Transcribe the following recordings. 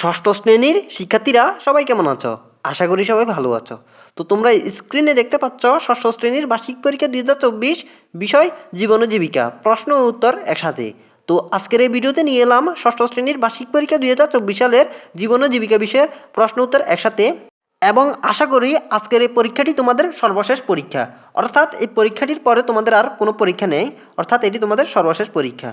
ষষ্ঠ শ্রেণির শিক্ষার্থীরা সবাই কেমন আছো? আশা করি সবাই ভালো আছো। তো তোমরা স্ক্রিনে দেখতে পাচ্ছ ষষ্ঠ শ্রেণির বার্ষিক পরীক্ষা দুই হাজার চব্বিশ বিষয় জীবন জীবিকা, প্রশ্ন ও উত্তর একসাথে। তো আজকের এই ভিডিওতে নিয়ে এলাম ষষ্ঠ শ্রেণির বার্ষিক পরীক্ষা দুই হাজার চব্বিশ সালের জীবন জীবিকা বিষয়ের প্রশ্ন উত্তর একসাথে। এবং আশা করি আজকের এই পরীক্ষাটি তোমাদের সর্বশেষ পরীক্ষা। অর্থাৎ এই পরীক্ষাটির পরে তোমাদের আর কোনো পরীক্ষা নেই। অর্থাৎ এটি তোমাদের সর্বশেষ পরীক্ষা।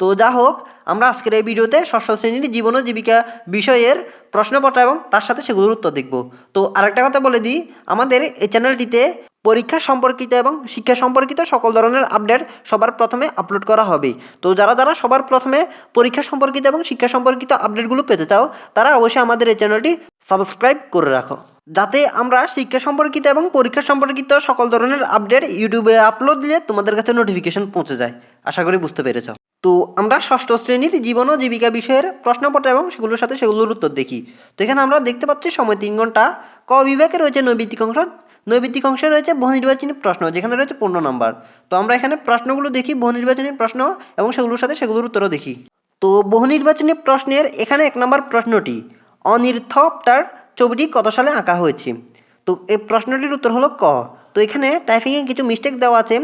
তো যা হোক আমরা আজকের এই ভিডিওতে ষষ্ঠ শ্রেণির জীবন ও জীবিকা বিষয়ের প্রশ্নপত্র এবং তার সাথে সেগুলোর উত্তর দেখব। তো আরেকটা কথা বলে দিই, আমাদের এই চ্যানেলটিতে পরীক্ষা সম্পর্কিত এবং শিক্ষা সম্পর্কিত সকল ধরনের আপডেট সবার প্রথমে আপলোড করা হবে। তো যারা যারা সবার প্রথমে পরীক্ষা সম্পর্কিত এবং শিক্ষা সম্পর্কিত আপডেটগুলো পেতে চাও, তারা অবশ্যই আমাদের এই চ্যানেলটি সাবস্ক্রাইব করে রাখো। যাতে আমরা শিক্ষা সম্পর্কিত এবং পরীক্ষা সম্পর্কিত সকল ধরনের আপডেট ইউটিউবে আপলোড দিলে তোমাদের কাছে নোটিফিকেশন পৌঁছে যায়। আশা করি বুঝতে পেরেছ। তো আমরা ষষ্ঠ শ্রেণির জীবন ও জীবিকা বিষয়ের প্রশ্নপত্র এবং সেগুলোর সাথে সেগুলোর উত্তর দেখি। তো এখানে আমরা দেখতে পাচ্ছি সময় তিন ঘণ্টা। ক বিভাগে রয়েছে নৈবিত্তিক অংশ। নৈবিত্তিক অংশে রয়েছে বহু নির্বাচনী প্রশ্ন, যেখানে রয়েছে পনেরো নম্বর। তো আমরা এখানে প্রশ্নগুলো দেখি বহু নির্বাচনী প্রশ্ন এবং সেগুলোর সাথে সেগুলোর উত্তরও দেখি। তো বহু নির্বাচনী প্রশ্নের এখানে এক নম্বর প্রশ্নটি অনির্থপটার ছবিটি কত সালে আঁকা হয়েছে? তো এই প্রশ্নটির উত্তর হলো ক। তো এখানে টাইপিংয়ে কিছু মিস্টেক দেওয়া আছে।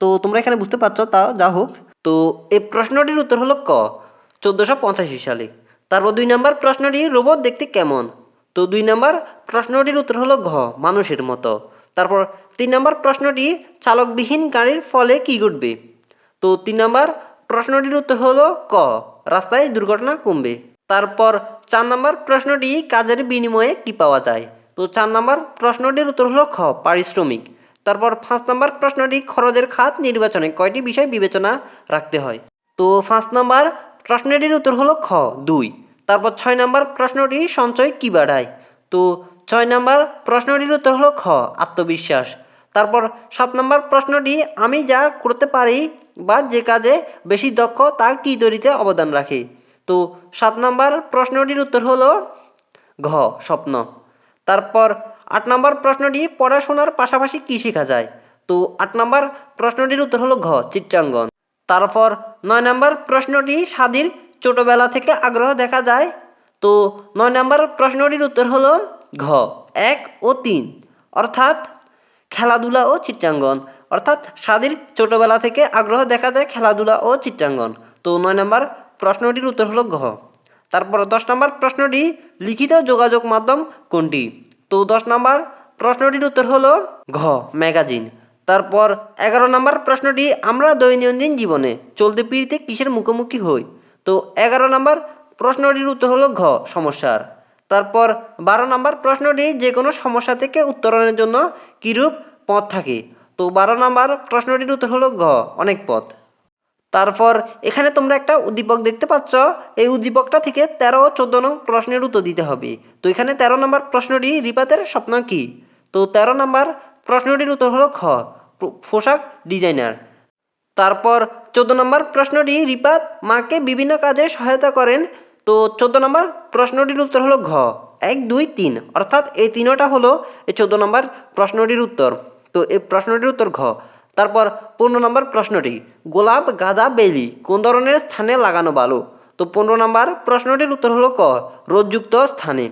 তো তোমরা এখানে বুঝতে পারছ তা, যা হোক। তো এই প্রশ্নটির উত্তর হলো ক, চোদ্দোশো পঁচাশি সালে। তারপর দুই নম্বর প্রশ্নটি, রোবট দেখতে কেমন? তো দুই নম্বর প্রশ্নটির উত্তর হলো ঘ, মানুষের মতো। তারপর তিন নম্বর প্রশ্নটি, চালকবিহীন গাড়ির ফলে কী ঘটবে? তো তিন নম্বর প্রশ্নটির উত্তর হলো ক, রাস্তায় দুর্ঘটনা কমবে। তারপর চার নম্বর প্রশ্নটি, কাজের বিনিময়ে কি পাওয়া যায়? তো চার নম্বর প্রশ্নটির উত্তর হলো খ, পারিশ্রমিক। তারপর পাঁচ নম্বর প্রশ্নটি, খরচের খাত নির্বাচনে কয়টি বিষয় বিবেচনা রাখতে হয়? তো পাঁচ নম্বর প্রশ্নটির উত্তর হলো খ, দুই। তারপর ছয় নম্বর প্রশ্নটি, সঞ্চয় কী বাড়ায়? তো ছয় নম্বর প্রশ্নটির উত্তর হলো খ, আত্মবিশ্বাস। তারপর সাত নম্বর প্রশ্নটি, আমি যা করতে পারি বা যে কাজে বেশি দক্ষ, তা কী তৈরিতে অবদান রাখে? তো সাত নম্বর প্রশ্নটির উত্তর হলো ঘ, স্বপ্ন। তারপর আট নম্বর প্রশ্নটি পড়াশোনার পাশাপাশি কী শেখা যায়? তো আট নম্বর প্রশ্নটির উত্তর হলো ঘ চিত্রাঙ্গন তারপর নয় নম্বর প্রশ্নটি স্বাধীর ছোটোবেলা থেকে আগ্রহ দেখা যায়। তো নয় নম্বর প্রশ্নটির উত্তর হলো ঘ, এক ও তিন। অর্থাৎ খেলাধুলা ও চিত্রাঙ্গন অর্থাৎ স্বাধীর ছোটোবেলা থেকে আগ্রহ দেখা যায় খেলাধুলা ও চিত্রাঙ্গন তো নয় নম্বর প্রশ্নটির উত্তর হলো ঘ। তারপর দশ নম্বর প্রশ্নটি লিখিত যোগাযোগ মাধ্যম কোনটি? তো দশ নম্বর প্রশ্নটির উত্তর হলো ঘ, ম্যাগাজিন। তারপর এগারো নম্বর প্রশ্নটি, আমরা দৈনন্দিন জীবনে চলতে ফিরতে কিসের মুখোমুখি হই? তো এগারো নম্বর প্রশ্নটির উত্তর হলো ঘ, সমস্যার। তারপর বারো নম্বর প্রশ্নটি যে কোনো সমস্যা থেকে উত্তরণের জন্য কীরূপ পথ থাকে? তো বারো নম্বর প্রশ্নটির উত্তর হলো ঘ, অনেক পথ। তারপর এখানে তোমরা একটা উদ্দীপক দেখতে পাচ্ছ। এই উদ্দীপকটা থেকে তেরো চোদ্দ নং প্রশ্নের উত্তর দিতে হবে। তো এখানে তেরো নম্বর প্রশ্নটি রিপাতের স্বপ্ন কি? তো তেরো নম্বর প্রশ্নটির উত্তর হলো খ পোশাক ডিজাইনার। তারপর চোদ্দ নম্বর প্রশ্নটি রিপাত মাকে বিভিন্ন কাজে সহায়তা করেন। তো চোদ্দ নম্বর প্রশ্নটির উত্তর হলো ঘ, এক, দুই, তিন, অর্থাৎ এই তিনোটা হলো এই চোদ্দ নম্বর প্রশ্নটির উত্তর। তো এই প্রশ্নটির উত্তর ঘ। তারপর পনেরো নম্বর প্রশ্নটি, গোলাপ গাঁদা বেলি কোন ধরনের স্থানে লাগানো ভালো তো পনেরো নম্বর প্রশ্নটির উত্তর হলো ক রোদযুক্ত স্থানে।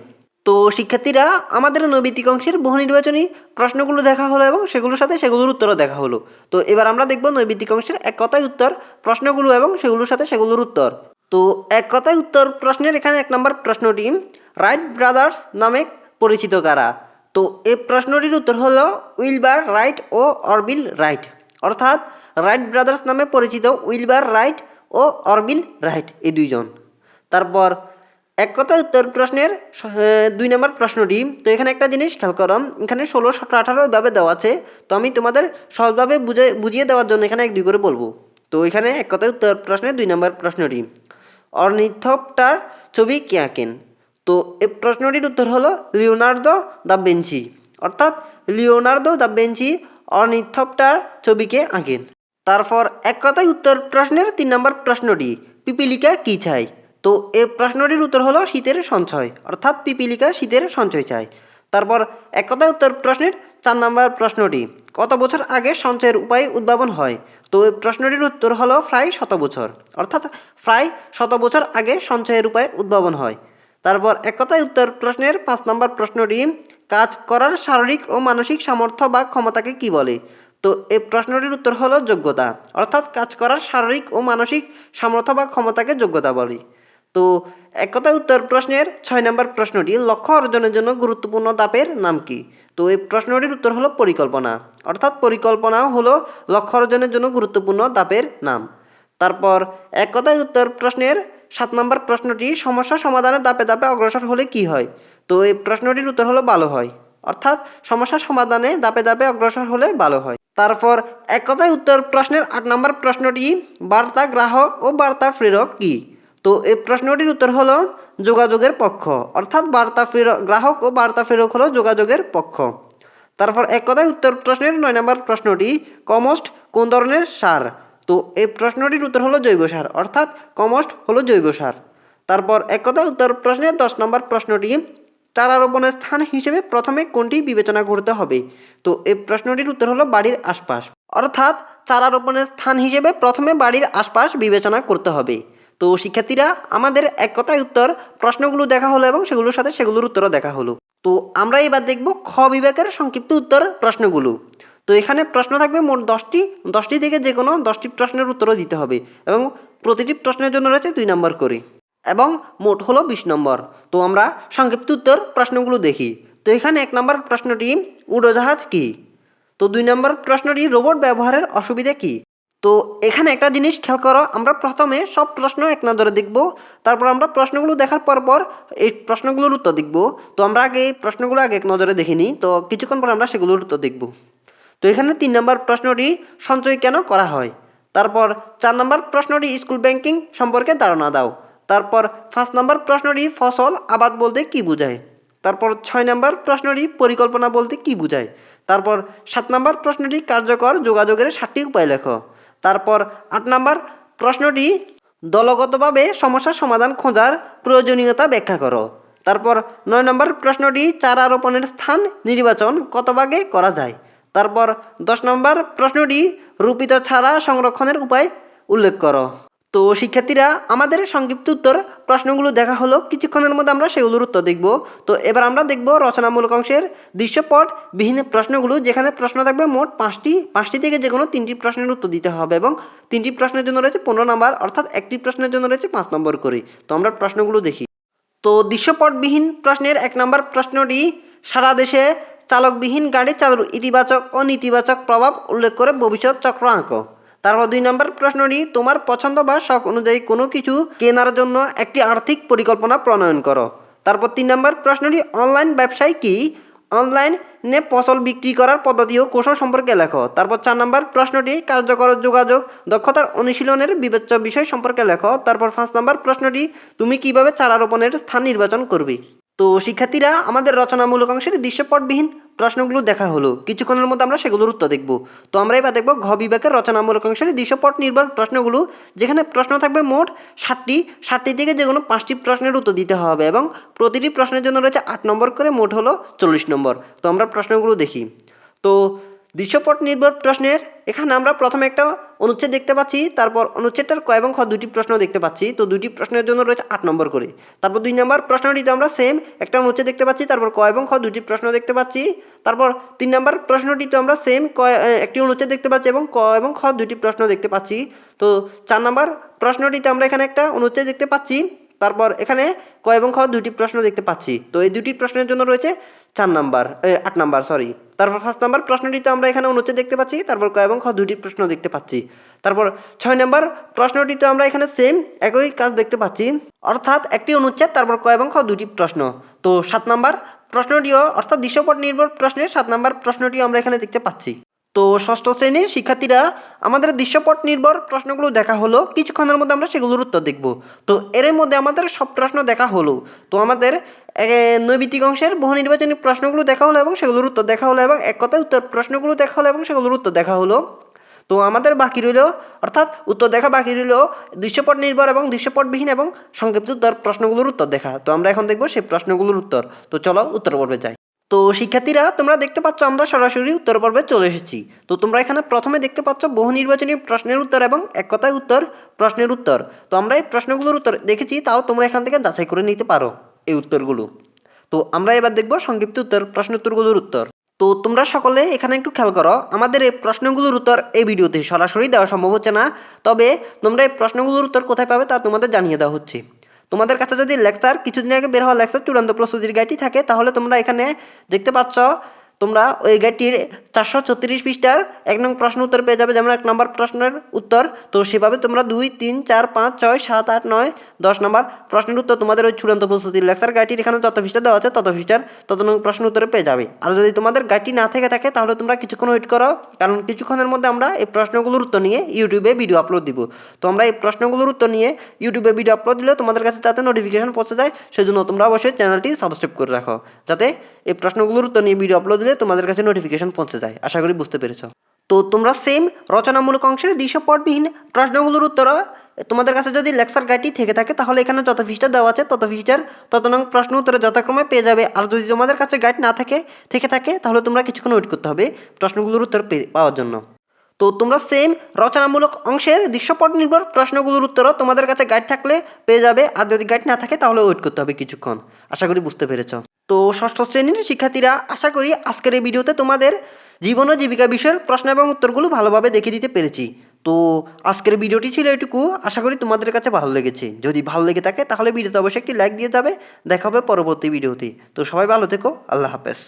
তো শিক্ষার্থীরা, আমাদের নৈবিত্তিক অংশের বহু নির্বাচনী প্রশ্নগুলো দেখা হলো এবং সেগুলোর সাথে সেগুলোর উত্তরও দেখা হলো। তো এবার আমরা দেখব নৈবিত্তিক অংশের এক কথায় উত্তর প্রশ্নগুলো এবং সেগুলোর সাথে সেগুলোর উত্তর। তো এক কথায় উত্তর প্রশ্নের এখানে এক নম্বর প্রশ্নটি, রাইট ব্রাদার্স নামে পরিচিত কারা? তো এই প্রশ্নটির উত্তর হলো উইলবার রাইট ও অরবিল রাইট। অর্থাৎ রাইট ব্রাদার্স নামে পরিচিত উইলবার রাইট ও অরবিল রাইট, এই দুইজন। তারপর এক কথা উত্তর প্রশ্নের দুই নম্বর প্রশ্নটি, তো এখানে একটা জিনিস খেয়াল করো, এখানে ষোলো, সতেরো, আঠারো এভাবে দেওয়া আছে, তো আমি তোমাদের সহজভাবে বুঝে, বুঝিয়ে দেওয়ার জন্য এখানে এক দুই করে বলব। তো এখানে এক কথা উত্তর প্রশ্নের দুই নম্বর প্রশ্নটি, অর্নিথপটার ছবি কে আঁকেন? তো এই প্রশ্নটির উত্তর হলো লিওনার্দো দ্য বেঞ্চি অর্থাৎ লিওনার্দো দ্য বেঞ্চি অর্নিথপটার ছবিকে আঁকেন। তারপর এক কথায় উত্তর প্রশ্নের তিন নম্বর প্রশ্নটি, পিপিলিকা কী চাই তো এই প্রশ্নটির উত্তর হলো শীতের সঞ্চয়, অর্থাৎ পিপিলিকা শীতের সঞ্চয় চাই তারপর এক কথায় উত্তর প্রশ্নের চার নম্বর প্রশ্নটি, কত বছর আগে সঞ্চয়ের উপায় উদ্ভাবন হয়? তো এই প্রশ্নটির উত্তর হলো প্রায় শত বছর, অর্থাৎ প্রায় শত বছর আগে সঞ্চয়ের উপায় উদ্ভাবন হয়। তারপর এক কথায় উত্তর প্রশ্নের পাঁচ নম্বর প্রশ্নটি, কাজ করার শারীরিক ও মানসিক সামর্থ্য বা ক্ষমতাকে কি বলে? তো এই প্রশ্নটির উত্তর হলো যোগ্যতা, অর্থাৎ কাজ করার শারীরিক ও মানসিক সামর্থ্য বা ক্ষমতাকে যোগ্যতা বলে। তো এক কথায় উত্তর প্রশ্নের ছয় নম্বর প্রশ্নটি, লক্ষ্য অর্জনের জন্য গুরুত্বপূর্ণ দাপের নাম কি? তো এই প্রশ্নটির উত্তর হলো পরিকল্পনা, অর্থাৎ পরিকল্পনা হলো লক্ষ্য অর্জনের জন্য গুরুত্বপূর্ণ দাপের নাম। তারপর এক কথায় উত্তর প্রশ্নের সাত নম্বর প্রশ্নটি, সমস্যা সমাধানের দাপে দাপে অগ্রসর হলে কি হয়? তো এই প্রশ্নটির উত্তর হলো ভালো হয়। অর্থাৎ, সমস্যা সমাধানে দাপে দাপে অগ্রসর হলে ভালো হয়। তারপর, এক কথায় উত্তর প্রশ্নের আট নম্বর প্রশ্নটি, বার্তা গ্রাহক ও বার্তা প্রেরক কি? তো এই প্রশ্নটির উত্তর হলো যোগাযোগের পক্ষ। অর্থাৎ, বার্তা প্রেরক গ্রাহক ও বার্তা প্রেরক হলো যোগাযোগের পক্ষ। তারপর, এক কথায় উত্তর প্রশ্নের নয় নম্বর প্রশ্নটি, কমোস্ট কোন ধরনের সার? তো এই প্রশ্নটির উত্তর হলো জৈব সার, অর্থাৎ কমোস্ট হলো জৈব সার। তারপর এক কথায় উত্তর প্রশ্নের দশ নম্বর প্রশ্নটি, চারা রোপণের স্থান হিসেবে প্রথমে কোনটি বিবেচনা করতে হবে? তো এই প্রশ্নটির উত্তর হলো বাড়ির আশপাশ, অর্থাৎ চারা রোপণের স্থান হিসেবে প্রথমে বাড়ির আশপাশ বিবেচনা করতে হবে। তো শিক্ষার্থীরা, আমাদের এক কথায় উত্তর, প্রশ্নগুলো দেখা হলো এবং সেগুলোর সাথে সেগুলোর উত্তরও দেখা হলো। তো আমরা এবার দেখব খ বিভাগের সংক্ষিপ্ত উত্তর প্রশ্নগুলো। তো এখানে প্রশ্ন থাকবে মোট দশটি দশটি থেকে যে কোনো দশটি প্রশ্নের উত্তরও দিতে হবে এবং প্রতিটি প্রশ্নের জন্য রয়েছে দুই নম্বর করে এবং মোট হলো বিশ নম্বর। তো আমরা সংক্ষিপ্ত উত্তর প্রশ্নগুলো দেখি। তো এখানে এক নম্বর প্রশ্নটি, উড়োজাহাজ কি? তো দুই নম্বর প্রশ্নটি, রোবট ব্যবহারের অসুবিধা কি? তো এখানে একটা জিনিস খেয়াল করো, আমরা প্রথমে সব প্রশ্ন এক নজরে দেখব, তারপর আমরা প্রশ্নগুলো দেখার পর পর এই প্রশ্নগুলোর উত্তর দেখব। তো আমরা আগে প্রশ্নগুলো আগে এক নজরে দেখে নিই, তো কিছুক্ষণ পর আমরা সেগুলোর উত্তর দেখব। তো এখানে তিন নম্বর প্রশ্নটি সঞ্চয় কেন করা হয়? তারপর চার নম্বর প্রশ্নটি স্কুল ব্যাংকিং সম্পর্কে ধারণা দাও। তারপর পাঁচ নম্বর প্রশ্নটি ফসল আবাদ বলতে কি বোঝায়? তারপর ছয় নম্বর প্রশ্নটি পরিকল্পনা বলতে কি বোঝায়? তারপর সাত নম্বর প্রশ্নটি কার্যকর যোগাযোগের সাতটি উপায় লেখো। তারপর আট নম্বর প্রশ্নটি দলগতভাবে সমস্যার সমাধান খোঁজার প্রয়োজনীয়তা ব্যাখ্যা করো। তারপর নয় নম্বর প্রশ্নটি চারা রোপণের স্থান নির্বাচন কত ভাগে করা যায়? তারপর দশ নম্বর প্রশ্নটি, রূপিত ছাড়া সংরক্ষণের উপায় উল্লেখ করো। তো শিক্ষার্থীরা, আমাদের সংক্ষিপ্ত উত্তর প্রশ্নগুলো দেখা হলো, কিছুক্ষণের মধ্যে আমরা সেগুলোর উত্তর দেখব। তো এবার আমরা দেখব রচনামূলক অংশের দৃশ্যপট বিহীন প্রশ্নগুলো, যেখানে প্রশ্ন থাকবে মোট পাঁচটি পাঁচটি থেকে যে কোনো তিনটি প্রশ্নের উত্তর দিতে হবে এবং তিনটি প্রশ্নের জন্য রয়েছে পনেরো নম্বর, অর্থাৎ একটি প্রশ্নের জন্য রয়েছে পাঁচ নম্বর করে। তো আমরা প্রশ্নগুলো দেখি। তো দৃশ্যপটবিহীন প্রশ্নের এক নম্বর প্রশ্নটি, সারা দেশে চালকবিহীন গাড়ি চালুর ইতিবাচক ও নেতিবাচক প্রভাব উল্লেখ করে ভবিষ্যৎ চক্র আঁকো তারপর দুই নম্বর প্রশ্নটি, তোমার পছন্দ বা শখ অনুযায়ী কোনো কিছু কেনার জন্য একটি আর্থিক পরিকল্পনা প্রণয়ন করো। তারপর তিন নম্বর প্রশ্নটি, অনলাইন ব্যবসায় কি অনলাইনে ফসল বিক্রি করার পদ্ধতি ও কৌশল সম্পর্কে লেখো? তারপর চার নম্বর প্রশ্নটি, কার্যকর যোগাযোগ দক্ষতার অনুশীলনের বিবেচ্য বিষয় সম্পর্কে লেখো? তারপর পাঁচ নম্বর প্রশ্নটি, তুমি কীভাবে চারা রোপণের স্থান নির্বাচন করবে? তো শিক্ষার্থীরা, আমাদের রচনামূলক অংশের দৃশ্যপটবিহীন প্রশ্নগুলো দেখা হলো। কিছুক্ষণের মধ্যে আমরা সেগুলোর উত্তর দেখব। তো আমরা এবার দেখব ঘ বিভাগের রচনামূলক অংশের দৃশ্যপট নির্ভর প্রশ্নগুলো, যেখানে প্রশ্ন থাকবে মোট ষাটটি। ষাটটি থেকে যে কোনো পাঁচটি প্রশ্নের উত্তর দিতে হবে এবং প্রতিটি প্রশ্নের জন্য রয়েছে আট নম্বর করে মোট হলো চল্লিশ নম্বর। তো আমরা প্রশ্নগুলো দেখি। তো দৃশ্যপট নির্ভর প্রশ্নের, এখানে আমরা প্রথমে একটা অনুচ্ছেদ দেখতে পাচ্ছি, তারপর অনুচ্ছেদটার ক এবং খ দুটি প্রশ্ন দেখতে পাচ্ছি, তো দুটি প্রশ্নের জন্য রয়েছে আট নম্বর করে। তারপর দুই নম্বর প্রশ্নটিতে আমরা সেম একটা অনুচ্ছেদ দেখতে পাচ্ছি, তারপর ক এবং খ দুটি প্রশ্ন দেখতে পাচ্ছি, তারপর তিন নম্বর প্রশ্নটিতে আমরা সেম ক একটি অনুচ্ছেদ দেখতে পাচ্ছি এবং ক এবং খ দুটি প্রশ্ন দেখতে পাচ্ছি, তো চার নম্বর প্রশ্নটিতে আমরা এখানে একটা অনুচ্ছেদ দেখতে পাচ্ছি, তারপর এখানে ক এবং খ দুটি প্রশ্ন দেখতে পাচ্ছি, তো এই দুটি প্রশ্নের জন্য রয়েছে চার নাম্বার আট নাম্বার সরি তারপর ফার্স্ট নাম্বার, প্রশ্নটিতে আমরা এখানে অনুচ্ছেদ দেখতে পাচ্ছি, তারপর ক এবং খ দুটি প্রশ্ন দেখতে পাচ্ছি। তারপর ছয় নম্বর, প্রশ্নটিতে আমরা এখানে সেম একই কাজ দেখতে পাচ্ছি, অর্থাৎ একটি অনুচ্ছেদ, তারপর ক এবং খ দুটি প্রশ্ন। তো সাত নাম্বার, প্রশ্নটিও, অর্থাৎ দৃশ্যপট নির্ভর প্রশ্নের সাত নাম্বার প্রশ্নটিও আমরা এখানে দেখতে পাচ্ছি। তো ষষ্ঠ শ্রেণির শিক্ষার্থীরা, আমাদের দৃশ্যপট নির্ভর প্রশ্নগুলো দেখা হলো, কিছুক্ষণের মধ্যে আমরা সেগুলোর উত্তর দেখব। তো এর মধ্যে আমাদের সব প্রশ্ন দেখা হলো। তো আমাদের নৈবিত্তিক অংশের বহু নির্বাচনী প্রশ্নগুলো দেখা হলো এবং সেগুলোর উত্তর দেখা হলো এবং এক কথায় উত্তর প্রশ্নগুলো দেখা হলো এবং সেগুলোর উত্তর দেখা হলো। তো আমাদের বাকি রইল, অর্থাৎ উত্তর দেখা বাকি রইল, দৃশ্যপট নির্ভর এবং দৃশ্যপটবিহীন এবং সংক্ষিপ্ত উত্তর প্রশ্নগুলোর উত্তর দেখা। তো আমরা এখন দেখব সেই প্রশ্নগুলোর উত্তর। তো চলো উত্তর পর্বে যাই। তো শিক্ষার্থীরা, তোমরা দেখতে পাচ্ছ আমরা সরাসরি উত্তর পর্বে চলে এসেছি। তো তোমরা এখানে প্রথমে দেখতে পাচ্ছ বহু নির্বাচনী প্রশ্নের উত্তর এবং এক কথায় উত্তর প্রশ্নের উত্তর। তো আমরা এই প্রশ্নগুলোর উত্তর দেখেছি, তাও তোমরা এখান থেকে যাচাই করে নিতে পারো। এই উত্তরগুলো। তো আমরা এবার দেখব সংক্ষিপ্ত উত্তর, প্রশ্ন উত্তরগুলোর উত্তর। তো তোমরা সকলে এখানে একটু খেয়াল করো, আমাদের এই প্রশ্নগুলোর উত্তর এই ভিডিওতে সরাসরি দেওয়া সম্ভব হচ্ছে না। তবে তোমরা এই প্রশ্নগুলোর উত্তর কোথায় পাবে তা তোমাদের জানিয়ে দেওয়া হচ্ছে। তোমাদের কাছে যদি লেকচার কিছুদিন আগে বের হওয়া লেকচার চূড়ান্ত প্রস্তুতির গাইডটি থাকে, তাহলে তোমরা এখানে দেখতে পাচ্ছ তোমরা ওই গাইডটির চারশো ছত্রিশ পৃষ্ঠার এক নং প্রশ্ন উত্তর পেয়ে যাবে, যেমন এক নম্বর প্রশ্নের উত্তর। তো সেভাবে তোমরা দুই, তিন, চার, পাঁচ, ছয়, সাত, আট, নয়, দশ নম্বর প্রশ্নের উত্তর তোমাদের ওই চূড়ান্ত প্রস্তুতির লেকচার গাইডটির এখানে যত পৃষ্ঠা দেওয়া আছে তত পৃষ্ঠার তত নং প্রশ্ন উত্তরে পেয়ে যাবে। আর যদি তোমাদের গাইডটি না থেকে থাকে, তাহলে তোমরা কিছুক্ষণ ওয়েট করো, কারণ কিছুক্ষণের মধ্যে আমরা এই প্রশ্নগুলোর উত্তর নিয়ে ইউটিউবে ভিডিও আপলোড দিব। তো আমরা এই প্রশ্নগুলোর উত্তর নিয়ে ইউটিউবে ভিডিও আপলোড দিলে তোমাদের কাছে যাতে নোটিফিকেশন পৌঁছে যায়, সেজন্য তোমরা অবশ্যই চ্যানেলটি সাবস্ক্রাইব করে রাখো, যাতে এই প্রশ্নগুলোর উত্তর নিয়ে ভিডিও আপলোড দিলে তোমাদের কাছে নোটিফিকেশন পৌঁছে যায়। আশা করি বুঝতে পেরেছ। তো তোমরা সেম রচনামূলক অংশের দ্বিতীয় পটবিহীন প্রশ্নগুলোর উত্তর তোমাদের কাছে যদি লেকচার গাইডটি থেকে থাকে, তাহলে এখানে যত পৃষ্ঠা দেওয়া আছে, তত পৃষ্ঠার, তত নং প্রশ্ন উত্তরে যথাক্রমে পেয়ে যাবে। আর যদি তোমাদের কাছে গাইড না থাকে, থেকে থাকে, তাহলে তোমরা কিছুক্ষণ ওয়েট করতে হবে প্রশ্নগুলোর উত্তর পাওয়ার জন্য। তো তোমরা সেম রচনামূলক অংশের দৃশ্যপট নির্ভর প্রশ্নগুলোর উত্তরও তোমাদের কাছে গাইড থাকলে পেয়ে যাবে। আর যদি গাইড না থাকে, তাহলে ওয়েট করতে হবে কিছুক্ষণ। আশা করি বুঝতে পেরেছ। তো ষষ্ঠ শ্রেণির শিক্ষার্থীরা, আশা করি আজকের এই ভিডিওতে তোমাদের জীবন ও জীবিকা বিষয়ের প্রশ্ন এবং উত্তরগুলো ভালোভাবে দেখিয়ে দিতে পেরেছি। তো আজকের ভিডিওটি ছিল এটুকু, আশা করি তোমাদের কাছে ভালো লেগেছে। যদি ভালো লেগে থাকে তাহলে ভিডিওতে অবশ্যই একটি লাইক দিয়ে যাবে। দেখা হবে পরবর্তী ভিডিওতে। তো সবাই ভালো থেকো, আল্লাহ হাফেজ।